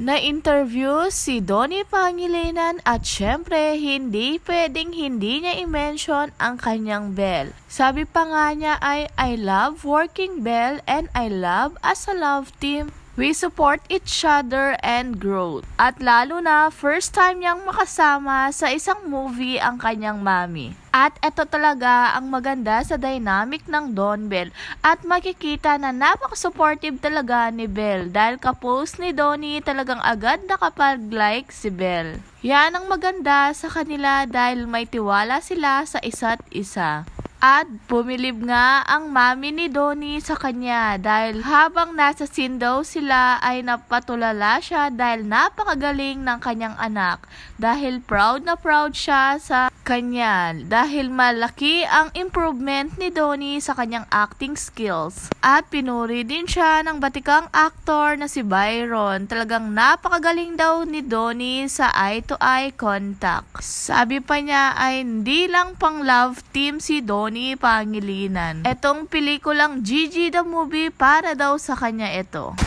Na-interview si Donnie Pangilinan at syempre hindi pwedeng hindi niya i-mention ang kanyang Bell. Sabi pa nga niya ay I love working Bell and I love as a love team. We support each other and growth. At lalo na, first time niyang makasama sa isang movie ang kanyang mami. At ito talaga ang maganda sa dynamic ng Don Bell. At makikita na napaka-supportive talaga ni Bell. Dahil kapost ni Donnie talagang agad nakapag-like si Bell. Yan ang maganda sa kanila dahil may tiwala sila sa isa't isa. At bumilib nga ang mami ni Donnie sa kanya dahil habang nasa scene daw sila ay napatulala siya dahil napakagaling ng kanyang anak. Dahil proud na proud siya sa kanya dahil malaki ang improvement ni Donnie sa kanyang acting skills. At pinuri din siya ng batikang aktor na si Byron. Talagang napakagaling daw ni Donnie sa eye-to-eye contact. Sabi pa niya ay hindi lang pang love team si Donnie Pangilinan. Etong pelikulang Gigi the Movie para daw sa kanya ito.